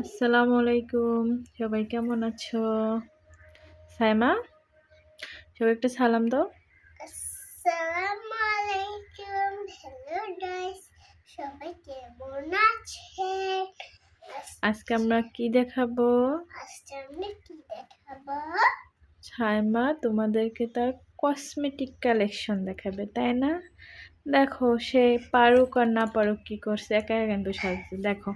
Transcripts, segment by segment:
আসসালামু আলাইকুম সবাই কেমন আছো? সাইমা সবাই একটা সালাম দাও। আসসালামু আলাইকুম হ্যালো গাইস সবাই কেমন আজকে আমরা কি দেখাবো? আজকে আমি কি দেখাবো? সাইমা তোমাদেরকে তার কসমেটিক কালেকশন দেখাবে তাই না? দেখো সে পারুক আর না পারুক কি করছে একা একা কিন্তু সাজছে। দেখো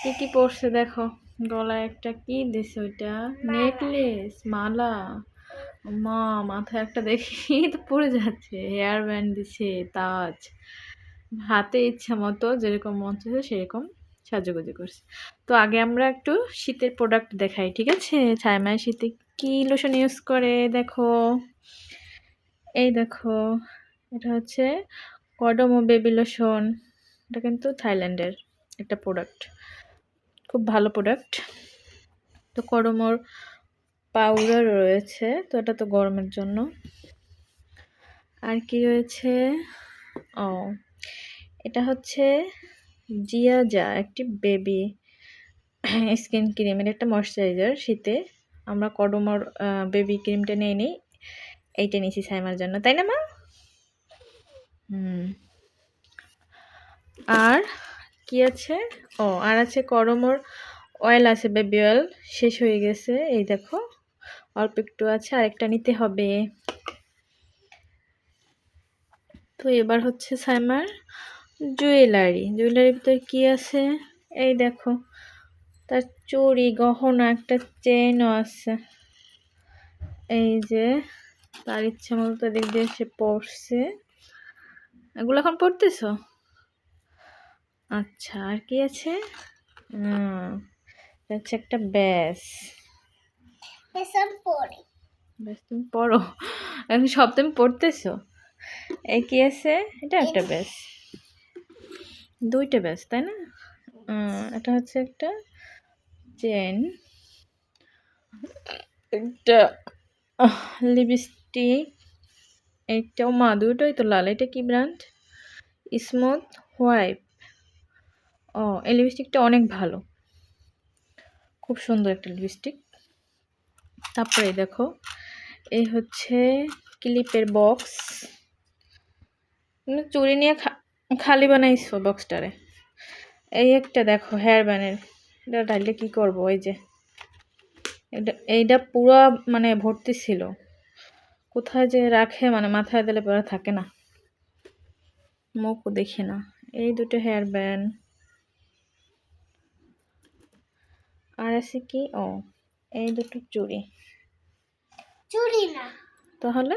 কি কি পরছে দেখো? গলায় একটা কি দিছে ওইটা? নেকলেস মালা। মা মাথায় একটা দেখি তো পড়ে যাচ্ছে। হেয়ার ব্যান্ড দিছে তাজ। হাতে ইচ্ছা মতো যেরকম মন চাইছে সেরকম সাজুগুজু করছে। তো আগে আমরা একটু শীতের প্রোডাক্ট দেখাই ঠিক আছে? ছায়মায় শীতে কি লোশন ইউজ করে দেখো? এই দেখো এটা হচ্ছে কডমো বেবি লোশন এটা কিন্তু থাইল্যান্ডের একটা প্রোডাক্ট খুব ভালো প্রোডাক্ট তো কডমোর পাউডার রয়েছে, তো এটা তো গরমের জন্য। আর কি রয়েছে? ও, এটা হচ্ছে জিয়া যা একটি বেবি স্কিন ক্রিম এটা একটা ময়শ্চারাইজার শীতে। আমরা কডমোর বেবি ক্রিমটা নিয়ে নিই, এইটা নিয়েছি সাইমার জন্য, তাই না মা? হুম। আর কি আছে? ও, আর আছে করমোর অয়েল আছে বেবি অয়েল শেষ হয়ে গেছে, এই দেখো। অল্প একটু আছে, আরেকটা নিতে হবে। তো এবার হচ্ছে সাইমার জুয়েলারি। জুয়েলারির ভিতরে কি আছে? এই দেখো, তার চুড়ি, গহনা, একটা চেনও আছে। এই যে, তার ইচ্ছে মতো দিক দিয়ে সে পড়ছে এগুলো এখন পড়তেছ আচ্ছা আর কি আছে? হচ্ছে একটা ব্যাস। ব্যাস তুমি পড়ো। এখন সব তুমি পড়তেছো? এই কি আছে? এটা একটা ব্যাস। দুইটা ব্যাস তাই না? এটা হচ্ছে একটা চেন। একটা লিপস্টিক। এইটাও মা দুটোই তো লাল। এটা কি ব্র্যান্ড? Smooth white. ও, এই লিপস্টিকটা অনেক ভালো। খুব সুন্দর একটা লিপস্টিক তারপরে দেখো, এই হচ্ছে ক্লিপের বক্স চুরি নিয়ে খালি বানাইছো বক্সটারে এই একটা দেখো হেয়ার ব্যানের এটা ডাইলে কী করব ওই যে। এটা, এইটা পুরো মানে ভর্তি ছিল। কোথায় যে রাখে মানে মাথায় দিলে পরে থাকে না। মুখও দেখি না। এই দুটো হেয়ার ব্যান্ড আর আছে কি? ও এই দুটো চুড়ি। চুরি না। তাহলে?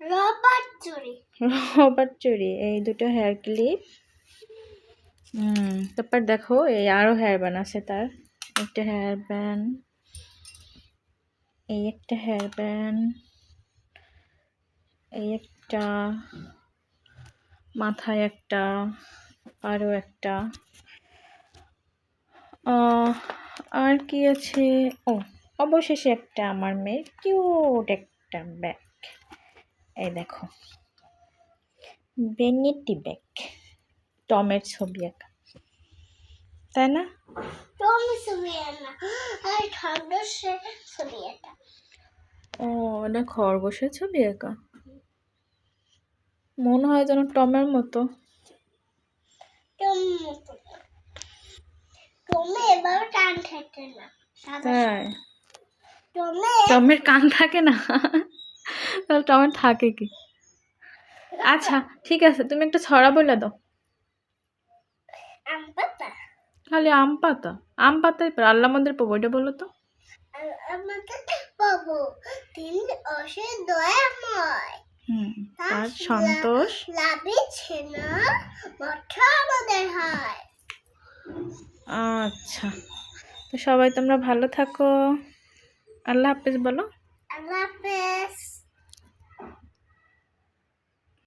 রবার চুরি রবার চুড়ি এই দুটো হেয়ার ক্লিপ হুম তারপর দেখো এই আরও হেয়ার ব্যান্ড আছে তার। একটা হেয়ার ব্যান্ড এই একটা হেয়ার ব্যান্ড এই একটা মাথায় একটা আরও একটা। আর কি আছে? ও অবশেষে একটা আমার মেয়ের কিউট একটা ব্যাগ। এই দেখো। বেনিটি ব্যাগ টমের ছবি আঁকা। তাই না? তুমি ছবি না আর ও এটা খরগোশের ছবি আঁকা? মনে হয় যেন টমের মতো। তুমি মতো না। তুমি এবার টান খেতে না সাদা তাই। টমের কান থাকে না? তাহলে টমের থাকে কি? আচ্ছা ঠিক আছে তুমি একটা ছড়া বলে দাও। খালি আম পাতা? আম পাতায় আল্লাহ আমাদের বলো তো। আমাকে পাবো। অসে দয়াময়। হুম তার সন্তোষ? লাভে ছেনা মঠ আমাদের হয়। আচ্ছা। তো সবাই তোমরা ভালো থাকো। আল্লাহ হাফেজ বলো। আল্লাহ হাফেজ।